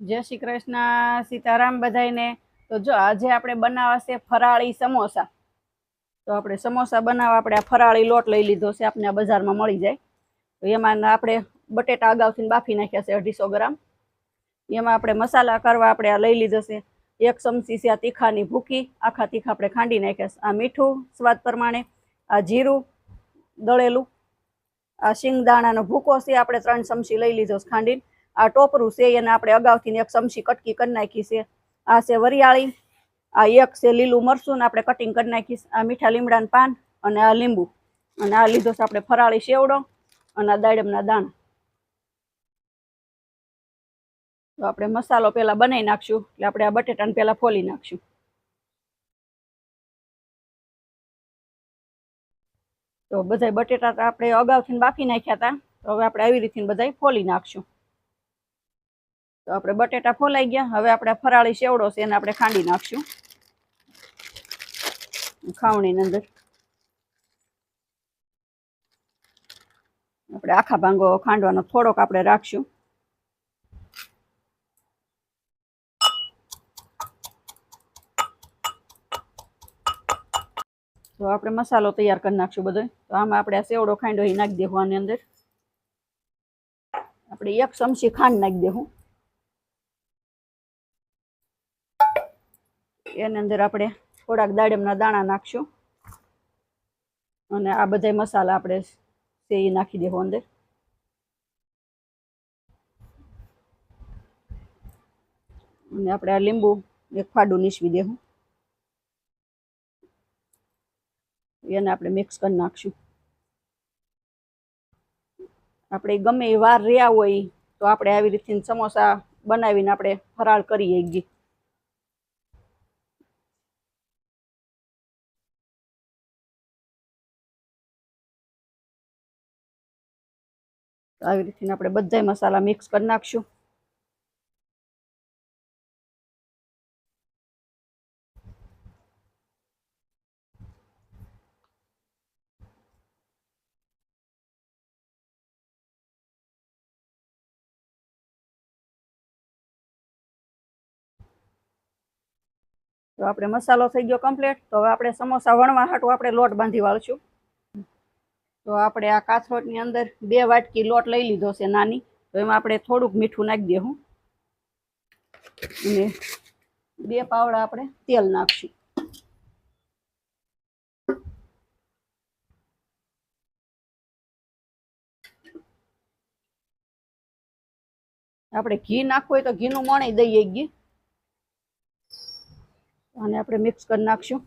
જય શ્રી કૃષ્ણ, સીતારામ બધાઈને તો જો આજે આપણે બનાવવા છે ફરાળી સમોસા. તો આપણે સમોસા બનાવવા આપણે આ ફરાળી લોટ લઈ લીધો છે આપણે આ બજારમાં મળી જાય. તો એમાં આપણે બટેટા અગાઉથી બાફી નાખ્યા છે અઢીસો ગ્રામ. એમાં આપણે મસાલા કરવા આપણે આ લઈ લીધો છે. એક ચમચી છે આ તીખાની ભૂકી, આખા તીખા આપણે ખાંડી નાખ્યા છે. આ મીઠું સ્વાદ પ્રમાણે, આ જીરું દળેલું, આ શિંગદાણાનો ભૂકો છે, આપણે ત્રણ ચમચી લઈ લીધો છે ખાંડીને. આ ટોપરું છે એને આપણે અગાઉથી એક ચમચી કટકી કરી નાખી છે. આ છે વરિયાળી, આ એક છે લીલું મરચું ને આપણે કટિંગ કરી નાખી આ મીઠા લીમડાનું પાન અને આ લીંબુ. અને આ લીધો છે આપણે ફરાળી શેવડો અને આ દાડમના દાણા. તો આપણે મસાલો પેલા બનાવી નાખશું. એટલે આપણે આ બટેટાને પેલા ફોલી નાખશું. તો બધાય બટેટા આપણે અગાઉથી બાફી નાખ્યા હતા. તો હવે આપણે આવી રીતે બધાય ફોલી નાખશું. તો આપણે બટેટા ફોલાઈ ગયા. હવે આપણે ફરાળી સેવડો છે એને આપણે ખાંડી નાખશું. ખાવણીની અંદર. આપણે આખા ભાંગો ખાંડવાનો થોડોક આપણે રાખશું. તો આપણે મસાલો તૈયાર કરી નાખશું બધો. તો આમાં આપણે આ સેવડો ખાંડો નાખી દેવું આની અંદર. આપણે એક ચમચી ખાંડ નાખી દેવું. એની અંદર આપણે થોડાક દાડમના દાણા નાખશું. અને આ બધા મસાલા આપણે તે નાખી દેવો અંદર. અને આપણે આ લીંબુ એક ફાડું નીસવી દેવું એને આપણે મિક્સ કરી નાખશું. આપણે ગમે એ વાર રહ્યા હોય તો આપણે આવી રીતે સમોસા બનાવીને આપણે ફરાળ કરીએ ગી આવી રીતે આપણે બધા મસાલા મિક્સ કરી નાખશું. તો આપણે મસાલો થઈ ગયો કમ્પ્લીટ તો હવે આપણે સમોસા વણવા હાટું આપણે લોટ બાંધી વાળશું. તો આપણે આ કાથરોટની અંદર બે વાટકી લોટ લઈ લીધો છે નાની. તો એમાં આપણે થોડુંક મીઠું નાખી દેવું અને બે પાવડા આપણે તેલ નાખશું. આપણે ઘી નાખવું હોય તો ઘીનું મણી દઈએ ઘી અને આપણે મિક્સ કરી નાખશું.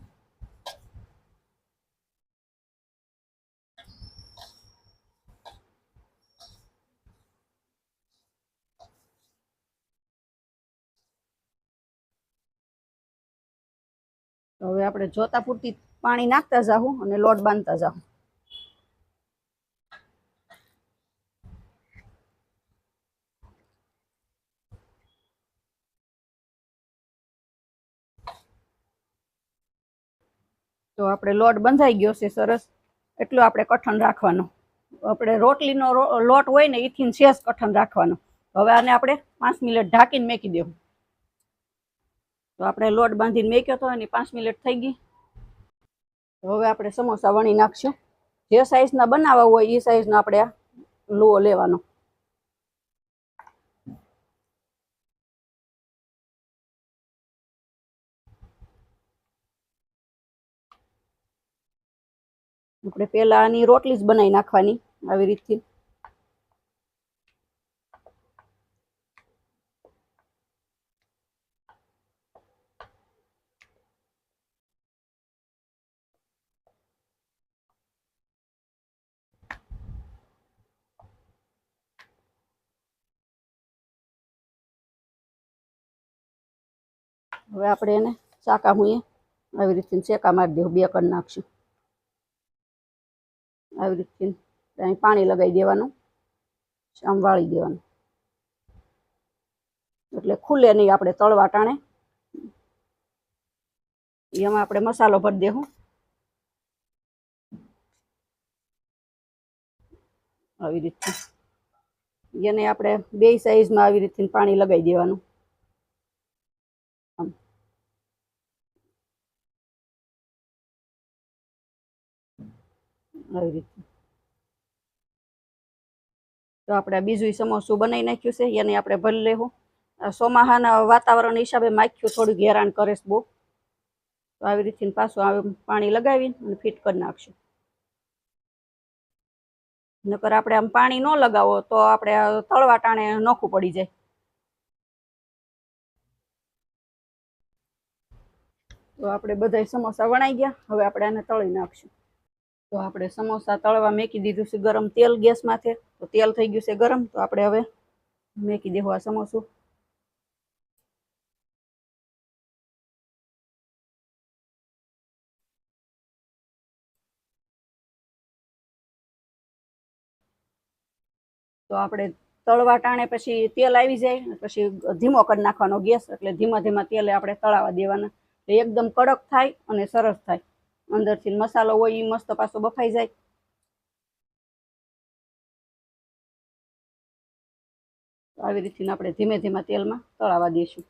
હવે આપણે જોતા પૂરતી પાણી નાખતા જાઉં અને લોટ બાંધતા જાઉં તો આપણે લોટ બંધાઈ ગયો છે સરસ. એટલો આપણે કઠણ રાખવાનો. આપણે રોટલીનો લોટ હોય ને એથી શેષ કઠણ રાખવાનો. હવે આને આપણે પાંચ મિનિટ ઢાંકીને મેકી દેવું તો આપણે લોટ બાંધીને મેક્યો હતો એની પાંચ મિનિટ થઈ ગઈ. તો હવે આપણે સમોસા વણી નાખશું. જે સાઈઝના બનાવવા હોય એ સાઈઝનો આપણે લુઓ લેવાનો. આપણે પહેલાં આની રોટલી જ બનાવી નાખવાની આવી રીતથી. હવે આપણે એને ચાકા હુંએ આવી રીતે ચેકા મારી દેવું, બે કરી નાખશું. આવી રીતે અહીં પાણી લગાવી દેવાનું આમ વાળી દેવાનું. એટલે ખુલે નહીં આપણે તળવા ટાણે એમાં આપણે મસાલો ભરી દેવું આવી રીતે એને આપણે બે સાઈઝમાં આવી રીતે પાણી લગાવી દેવાનું. આવી રીતે. તો આપણે બીજું સમોસું બનાવી નાખ્યું છે એને આપણે ભરી લેવું આ ચોમાહાના વાતાવરણ હિસાબે માખ્યું થોડુંક ઘેરાણ કરે બહુ. તો આવી રીતે પાછું પાણી લગાવીને અને ફિટ કરી નાખશું. નકર આપણે આમ પાણી ન લગાવો તો આપણે તળવા ટાણે નોખું પડી જાય. તો આપણે બધાય સમોસા વણાઈ ગયા, હવે આપણે આને તળી નાખશું. તો આપણે સમોસા તળવા મેકી દીધું છે ગરમ તેલ ગેસ માથે. તો તેલ થઈ ગયું છે ગરમ. તો આપણે હવે મેકી દેવું આ સમોસું. તો આપણે તળવા ટાણે પછી તેલ આવી જાય પછી ધીમો કરી નાખવાનો ગેસ. એટલે ધીમા ધીમા તેલે આપણે તળાવા દેવાના. એકદમ કડક થાય અને સરસ થાય. અંદરથી મસાલો હોય એ મસ્ત પાછો બફાઈ જાય. આવી રીતે આપણે ધીમે ધીમે તેલમાં તળાવા દઈશું.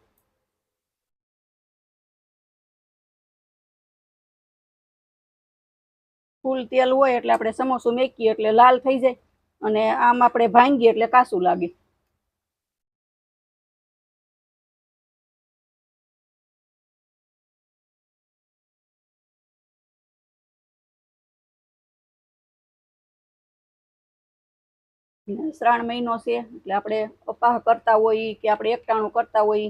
ફૂલ તેલ હોય એટલે આપણે સમોસું મેકીએ એટલે લાલ થઈ જાય અને આમ આપણે ભાંગીએ એટલે કાસું લાગે. શ્રાવણ મહિનો છે, એટલે આપણે અપાહ કરતા હોઈએ કે આપણે એકટાણું કરતા હોઈ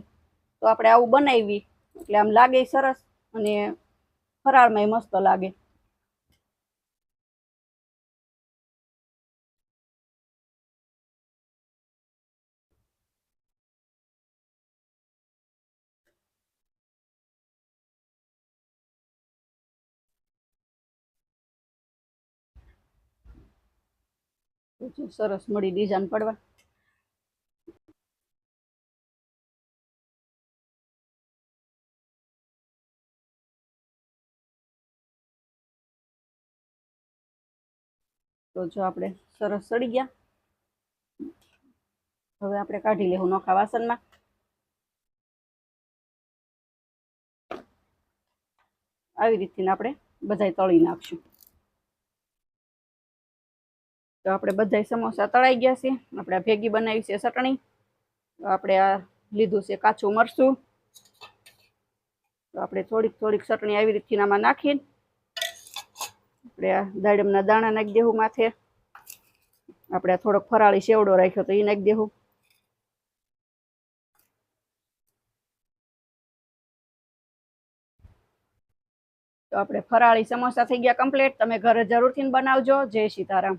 તો આપણે આવું બનાવી, એટલે આમ લાગે સરસ અને ફરાળમાંય મસ્ત લાગે. સરસ મળી ડિઝાઇન પડવા. તો જો આપણે સરસ સડી ગયા. હવે આપણે કાઢી લેવું નોખા વાસણમાં. આવી રીતથી આપણે બધાય તળી નાખશું. તો આપણે બધાય સમોસા તળાઈ ગયા છે. આપણે ભેગી બનાવી છે ચટણી. તો આપણે આ લીધું છે કાચું મરચું. તો આપણે થોડીક થોડીક ચટણી આવી રીતથી આમાં નાખીને આપણે આ દાડમના દાણા નાખી દેવું માથે. આપણે થોડોક ફરાળી સેવડો રાખ્યો તો એ નાખી દેવું તો આપણે ફરાળી સમોસા થઈ ગયા કમ્પ્લીટ. તમે ઘરે જરૂરથી બનાવજો. જય સીતારામ.